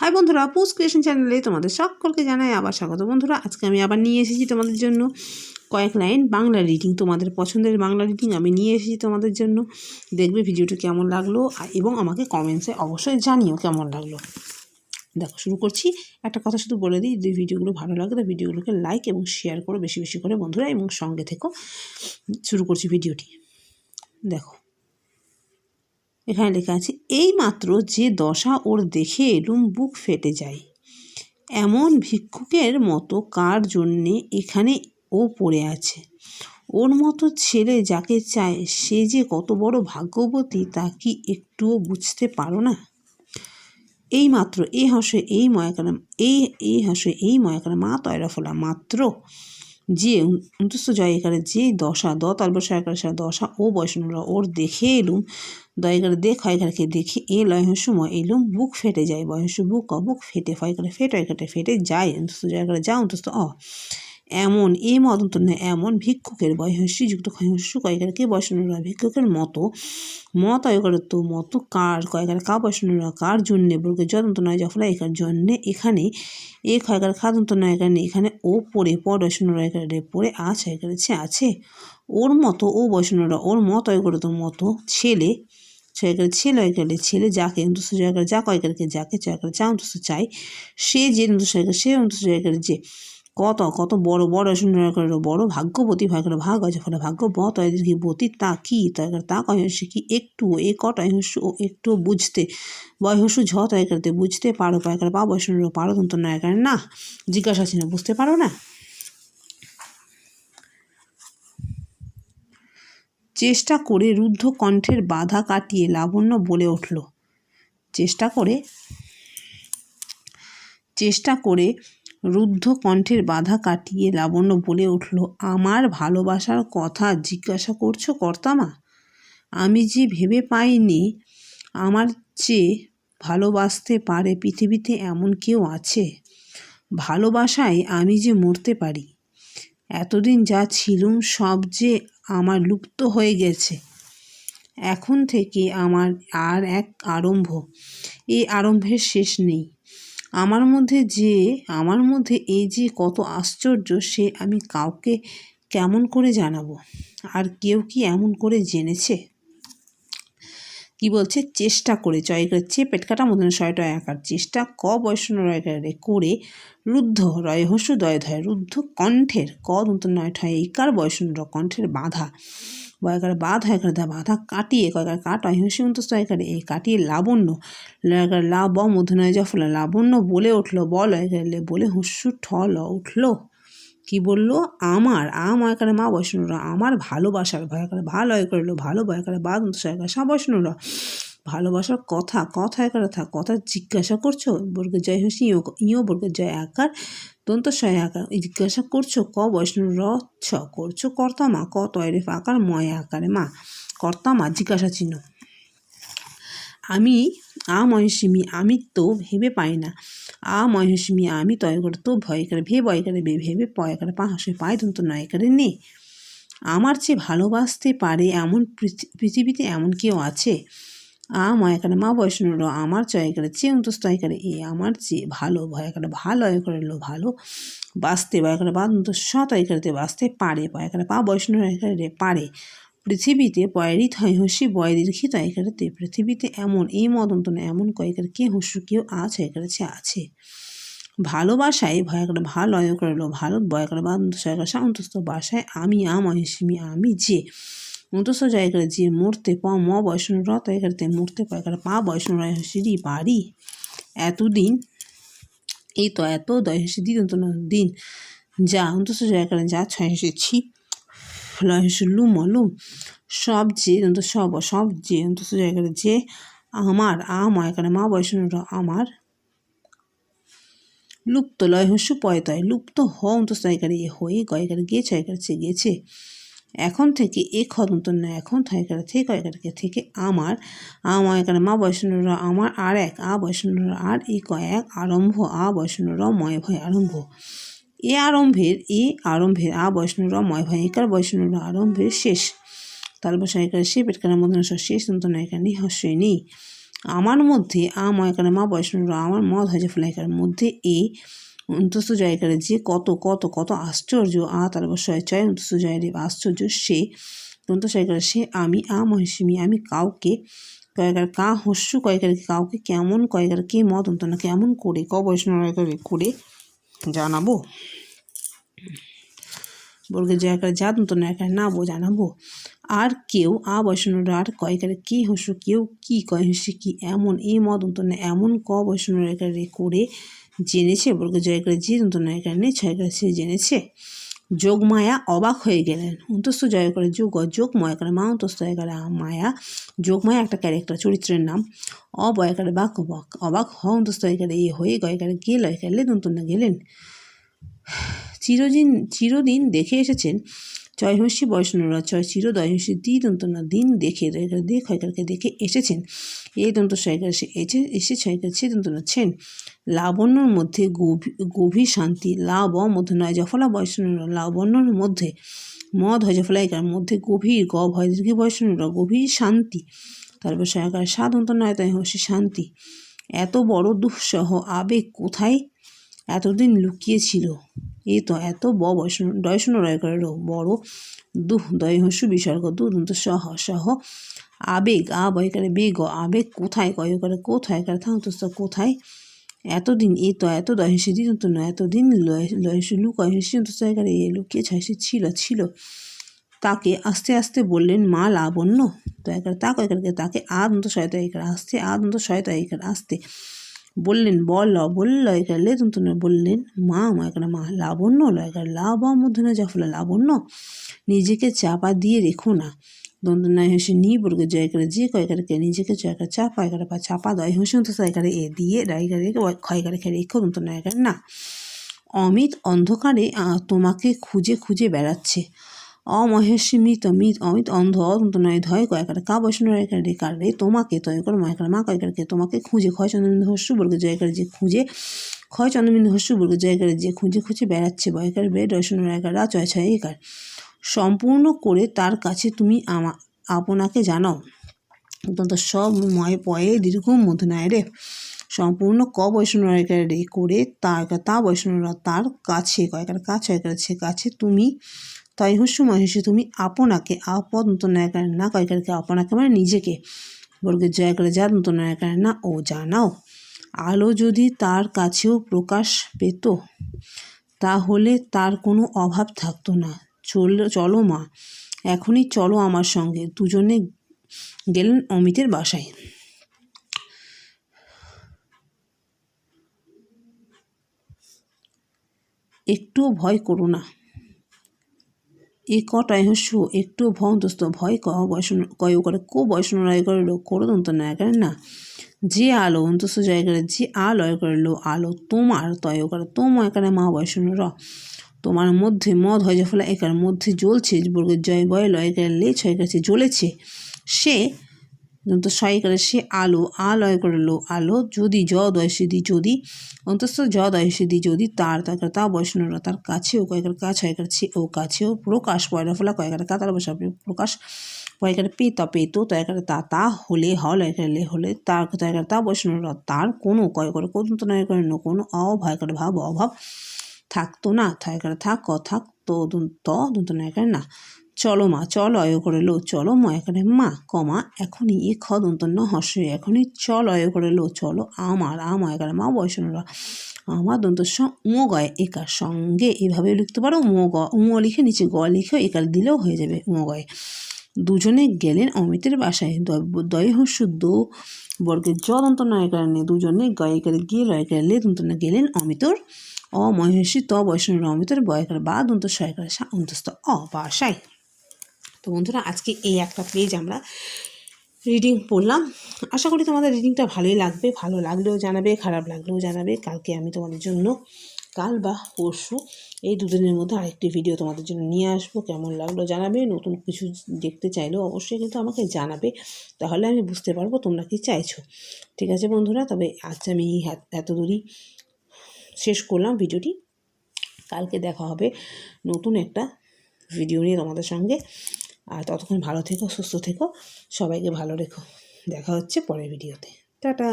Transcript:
High বন্ধুরা পুস creation চ্যানেলে তোমাদের সকলকে জানাই আবার স্বাগত। বন্ধুরা, আজকে আমি আবার নিয়ে এসেছি তোমাদের জন্য কয়েক লাইন বাংলা রিডিং তোমাদের পছন্দের বাংলা রিডিং আমি নিয়ে এসেছি তোমাদের জন্য। দেখবে ভিডিওটা কেমন লাগল এবং আমাকে কমেন্টসে অবশ্যই জানিও কেমন লাগল। দেখো, শুরু করছি। একটা কথা শুধু বলে দিই, যদি ভিডিওগুলো ভালো লাগে তো ভিডিওগুলোকে লাইক এবং শেয়ার করো বেশি বেশি করে বন্ধুরা এবং সঙ্গে থেকো। শুরু করছি ভিডিওটি দেখো এখানে লেখা আছে, এই মাত্র যে দশা ওর দেখে এলুম বুক ফেটে যায়। এমন ভিক্ষুকের মতো কার জন্যে এখানে ও পড়ে আছে? ওর মতো ছেলে যাকে চায় সে যে কত বড় ভাগ্যবতী তা কি একটুও বুঝতে পারো না? এই মাত্র এই হাসে এই ময়াকার এই এই হাসে এই ময়াকার মা তয়রা ফোলা, মাত্র যে উন্তস্ত জয় এখানে, যে দশা দ তালবসা একারে দশা ও বৈষ্ণবরা ওর দেখে এলুম দয়গারে দেখ হয়গারকে দেখে। এ লয়হস্য সময় এলুম বুক ফেটে যায় বয়স্য বুক অ, বুক ফেটে ফয়কারে ফেট হয়কাটে ফেটে যায়। অন্তস্ত জয়গারে যা অন্তস্ত অ। এমন এ মদন্ত নয়, এমন ভিক্ষুকের বয়স্য যুক্ত ক্ষয়স্য কয়কারকে বৈষ্ণবরা ভিক্ষুকের মতো। মত অয়কারের তো মতো, কার কয়কার কা বৈষ্ণবরা কার জন্যে বর্গে যদন্ত নয় জফলা একার জন্যে এখানে, এ ক্ষয়কার খাদন্ত নয় এখানে এখানে ও পড়ে পর বৈষ্ণবরা একারে পড়ে আছে একারে আছে। ওর মতো, ও বৈষ্ণবরা ওর মত অয়কারের তো মতো, ছেলে ছয়কারে ছেলে অয়কারে ছেলে, যাকে অন্তস্ত জয়কারে যা কয়কারকে যাকে চয়কারে যা, অন্তস্ত চাই। সে যে অন্তস্ত জয়কারে সে, অন্তস্ত জয়কারে যে। কত কত বড় বড় করে বড়, ভাগ্যবতী ভয় করে ভাগ, আছে ফলে ভাগ্য বত এদেরকে বতী, তা কি? তার তা কয়হস্য কি? একটু এ কট অহস্য ও একটু বুঝতে। বয়হস্য ঝ তয় করতে বুঝতে পারো পায় করে পা বয়স পারো নয় করে না। জিজ্ঞাসা ছিল বুঝতে পারো না? চেষ্টা করে রুদ্ধ কণ্ঠের বাধা কাটিয়ে লাবণ্য বলে উঠল, চেষ্টা করে চেষ্টা করে রুদ্ধ কণ্ঠের বাধা কাটিয়ে লাবণ্য বলে উঠল, আমার ভালোবাসার কথা জিজ্ঞাসা করছ কর্তামা? আমি যে ভেবে পাইনি, আমার চেয়ে ভালোবাসতে পারে পৃথিবীতে এমন কেউ আছে। ভালোবাসায় আমি যে মরতে পারি এতদিন যা ছিলুম সব যে আমার লুপ্ত হয়ে গেছে। এখন থেকে আমার আর এক আরম্ভ। এই আরম্ভের শেষ নেই। আমার মধ্যে যে, আমার মধ্যে এই যে কত আশ্চর্য, সে আমি কাউকে কেমন করে জানাব? আর কেউ কি এমন করে জেনেছে? কি বলছে? চেষ্টা করে। চয় করছে পেটকাটা মধ্যে শয়টা একার চেষ্টা। ক বৈষ্ণব রয়কারে করে। রুদ্ধ রয়হস্য দয় ধয়। রুদ্ধ কণ্ঠের ক দন্ত নয় ঠয়। ইকার বৈষ্ণব কণ্ঠের বাধা। বয়কার বাধা একার দা বাধা। কাটিয়ে কয়কার কাট অহিংসী অন্তস্থ একারে এই কাটিয়ে লাবণ্য। লয়কার লা ব মধ্যনয় জফলা। লাবণ্য বলে উঠল, বল বলে হুস্যু ঠল উঠল। কি বলল? আমার, আম একারে মা বৈষ্ণবরা, আমার ভালোবাসার ভয়কারে ভালো এ করল ভালো ভয়কারে বাদ সয়কার সা বৈষ্ণবরা। ভালোবাসার কথা কথা একারে থাক, কথা জিজ্ঞাসা করছ? বর্গের জয় হসি ইয় ইয় বর্গের জয় আকার দন্ত সয় আকার জিজ্ঞাসা করছ? ক বৈষ্ণব র ছ করছ, কর্তা মা, ক তয়রে আকার, ময় আকারে মা। কর্তা মা, জিজ্ঞাসা চিহ্ন। আমি আ মহিষিমি আমি তো ভেবে পাই না। মহিষিমি আমি তয় করে তো ভয় করে ভে, ভয় করে বে ভেবে পয় করে পা, হাসে পায় দন্ত নয় করে নে। আমার চেয়ে ভালোবাসতে পারে এমন পৃথি- পৃথিবীতে এমন কেউ আছে? আ, ময় করে মা বৈষ্ণব আমার চয় করে চেয়ে অন্তস্তয় করে এ, আমার চেয়ে ভালো, ভয় করে ভালো করে লো ভালো, বাঁচতে, ভয় করে বাদন্ত সতয় করতে বাঁচতে পারে, ভয় করে পা বৈষ্ণব করে পারে। পৃথিবীতে পয়রিত হয় হসি বয় দীর্ঘিত একারেতে। পৃথিবীতে এমন এই মদন্ত না এমন কয়েকের কে হস্য কেউ আছে একারেছে আছে। ভালোবাসায় ভয় করে ভালো অয় করল ভারত বয় করে বাদন্ত সয়কার সান্তস্থ বাসায় আমি আম অহিসিমি আমি, যে। অন্তস্থ জায়গায় যে মরতে প, ম বৈষ্ণব রত একারতে মরতে পায় করে পা বৈষ্ণব রয় হসিরি বাড়ি। এতদিন, এই তো এত দয় হসি দিন দিন, যা অন্তস্থ জায়গায় যা ছয় হেসেছি লয়স লুম লুম। সব যে অন্ত সব সব যে অন্তস্থ জায়গায় যে আমার আম এখানে মা বৈষ্ণবরা আমার। লুপ্ত লয় হস্য পয়তয় লুপ্ত হ অন্তস্থ জায়গায় এ হয়ে গয়কার গেছে একার চেয়ে গেছে। এখন থেকে এ খদন্ত না এখন থয়কার থেকে কয়কারকে থেকে আমার আমার এখানে মা বৈষ্ণবরা আমার, আর এক, আ বৈষ্ণবরা আর এই কয়েক, আরম্ভ, আ বৈষ্ণবরা ময় ভয় আরম্ভ। এ আরম্ভের এ আরম্ভের, আ বৈষ্ণবরা ময় ভয় একার বৈষ্ণবরা আরম্ভের শেষ। তালবসা একার সে পেটকার মধ্যে শেষ, তন্ত নায়িকা নিহস্যই নেই। আমার মধ্যে আ এখানে মা বৈষ্ণব আমার মদ হয়েছে ফ্লাইকার মধ্যে এ অন্তস্থ জয়কারে যে কত কত কত আশ্চর্য, আ তার বসয় চয় অন্তস্থ জয় দেব, আশ্চর্য সে। দন্ত জয়কারে সে, আমি, আ মহিষিমি আমি কাউকে কয়েকার কা হস্যু কয়েকার কাউকে, কেমন কয়েকার কে মত অন্তনা কেমন করে, ক বৈষ্ণব করে জানাব? জায়গায় যা নতুন একার না বো জানাব। আর কেউ, আ বৈষ্ণব আর কয়কারে কি হসু, কেউ কি কয় হসি, কি এমন এই মত নতুন এমন ক বৈষ্ণব একারে করে জেনেছে? বলবে জয় করে যে নতুন একার নেই ছয়কার সে জেনেছে। যোগমায়া অবাক হয়ে গেলেন। অন্তস্থ জয় করে যোগ, যোগময় করে মা, অন্তস্থ করে মায়া। যোগমায়া একটা ক্যারেক্টার চরিত্রের নাম। অবয় করে বাক অবাক অবাক হ, অন্তস্থ করে এ হয়ে গয় করে গেল নতুন না গেলেন। চিরদিন চিরদিন দেখে এসেছেন চয়হস্যি বৈষ্ণবরা চয় চিরদয়হস্যি দ্বি দন্তনা দিন দেখে দেখ হয়কারকে দেখে এসেছেন। এই দন্ত সয়কার সে এসে এসে ছয়কার সে দন্তনা ছেন। লাবণ্যর মধ্যে গভীর গভীর শান্তি লাভ মধ্য নয়, জফলা বৈষ্ণবরা লাবণ্যর মধ্যে মদ হয় জফলাইকার মধ্যে গভীর গভ হয়, দীর্ঘ বৈষ্ণবরা গভীর শান্তি। তারপর সহায়কার সাধন্ত নয় তাই হস্যি শান্তি। এত বড় দুঃসহ আবেগ কোথায়? এতদিন লুকিয়েছিল এই তো এত ব বৈষ্ণব ডয়শূন্য রয় করে বড় দুহ দয়হস্য বিসর্গ দু দন্ত সহ সহ। আবেগ আ বয়কারে বেগ, আবেগ কোথায় কয় করে কোথায়, কারে থাকতস্ত কোথায়? এতদিন, এ তো এত দয়সী দিন তো নয়, এতদিন লয়সী লু কয়সী করে এ লুকিয়ে ছয়সী ছিল ছিল। তাকে আস্তে আস্তে বললেন, মা লাবণ্য? তো একবার তা কয়েকারকে? তাকে আদন্ত সহায়তা একার, আসতে আদন্ত সহায়তা একার, আসতে। বললেন, বল বলল এখানে লে তুমি বললেন, মা মা এখানে মা, লাবণ্য লাভ মধ্যে না জাফলা লাবণ্য, নিজেকে চাপা দিয়ে রেখো না। দন্তনায় হেসে নি, বর্গ জয়কারে যে কয়কারকে নিজেকে জয়কার চাপা একারে পা চাপা, দয় হেসে তো একারে এ দিয়ে ডাইকারে ক্ষয়কারে খেয়ে রেখো দন্তনায় না। অমিত অন্ধকারে তোমাকে খুঁজে খুঁজে বেড়াচ্ছে। অমহেশ্বী মৃত মিত অমিত অন্ধ অদন্ত নয়, ধয় কয়েকার কা বৈষ্ণব রেখার রেখার রে তোমাকে তয় কর মায়কার মা কয়েকারকে তোমাকে খুঁজে? ক্ষয় চন্দ্রবিন্দু হস্য বর্গ জয়কার যে খুঁজে। ক্ষয় চন্দ্রবিন্দু হস্য বর্গ জয়কার যে খুঁজে খুঁজে বেড়াচ্ছে বয়কার বে দর্শন রেখার রা ছয় ছয় একার। সম্পূর্ণ করে তার কাছে তুমি আমা, আপনাকে জানাও। অত্যন্ত সব ময় পয়ে দীর্ঘ মধুনায় রে। সম্পূর্ণ ক বৈষ্ণব রে করে তার, তা বৈষ্ণবরা তার কাছে কয়েকার কাছে কাছে তুমি তাই হস্য মহেশে তুমি আপনাকে আপদ নতুন ন্যায়কার না কয়কারকে আপনাকে মানে নিজেকে। বর্গের জয় করে যা নতুন ন্যায়কার না, ও জানাও আলো যদি তার কাছেও প্রকাশ পেত, তাহলে তার কোনো অভাব থাকতো না। চল, চলো মা, এখনই চলো আমার সঙ্গে, দুজনে গেলেন অমিতের বাসায়। একটুও ভয় করো না। হসু একটু ভন্তস্ত ভয় ক বয়সন কয় করে রয় করে করদন্ত না করে না। যে আলো অন্তস্থ জায়গায় যে আলয় করল, আলো তোমার তয় করে, তোমার এখানে মা বয়সন র। তোমার মধ্যে মদ হয় যে ফলে একার মধ্যে জ্বলছে বর্গের জয় বয় লয় লেছ হয়ে গেছে, জ্বলেছে। সে দন্ত করে সে আলো, আলয় করল। আলো যদি জ দয় সিদ্ধি যদি, অন্তস্থ জ দয় সিদ্ধি যদি, তার তাকে তা বৈষ্ণবরা তার কাছেও কয়েকের কাছ হয়েকার ও কাছেও প্রকাশ পয়লা ফলা কয়েকের কাতার বসা প্রকাশ কয়েকের পে তা পেতো তয়কার তা তা, হলে, হল একালে হলে তার তয়কার তা বৈষ্ণবরা তার কোনো কয় করে কদন্ত নয় করে কোনো অভয় করে ভাব, অভাব থাকতো না। থয়কারে থাক ক থাক তো দন্ত নয় করে না। চলো মা, চল, অয় করে লো, চলো ম, এখানে মা, কমা, এখনই এ খ দন্তন্য হর্ষ এখনই চল, অয় করে লো, চলো, আমার আমা এখানে মা বয়সনরা আমার দন্ত উঁ গয় একার সঙ্গে এভাবে লিখতে পারো উঁ গ উঁ লিখে নিচে গ লিখে একার দিলেও হয়ে যাবে উঁ গয় দুজনে গেলেন অমিতের বাসায়, দয় হস্য দো বর্গের জ দন্ত নিয়ে দুজনে গয়িকারে গিয়ে লয়কার লে দন্ত গেলেন অমিতর অমহেশী ত বৈষ্ণব অমিতর বয়কার বা দন্ত সয়কার সা, অন্তস্থ, অ বাসায় তো বন্ধুরা, আজকে এই একটা পেজ আমরা রিডিং পড়লাম। আশা করি তোমাদের রিডিংটা ভালোই লাগবে। ভালো লাগলেও জানাবে, খারাপ লাগলেও জানাবে। কালকে আমি তোমাদের জন্য কাল বা পরশু এই দুদিনের মধ্যে আরেকটি ভিডিও তোমাদের জন্য নিয়ে আসব। কেমন লাগল জানাবে? নতুন কিছু দেখতে চাইলেও অবশ্যই কিন্তু আমাকে জানাবে। তাহলে আমি বুঝতে পারব তোমরা কি চাইছো। ঠিক আছে বন্ধুরা, তবে আজ আমি এত দূরই শেষ করলাম ভিডিওটি। কালকে দেখা হবে নতুন একটা ভিডিও নিয়ে তোমাদের সঙ্গে। আর ততক্ষণ ভালো থেকো সুস্থ থেকো সবাইকে ভালো রেখো। দেখা হচ্ছে পরের ভিডিওতে। টাটা!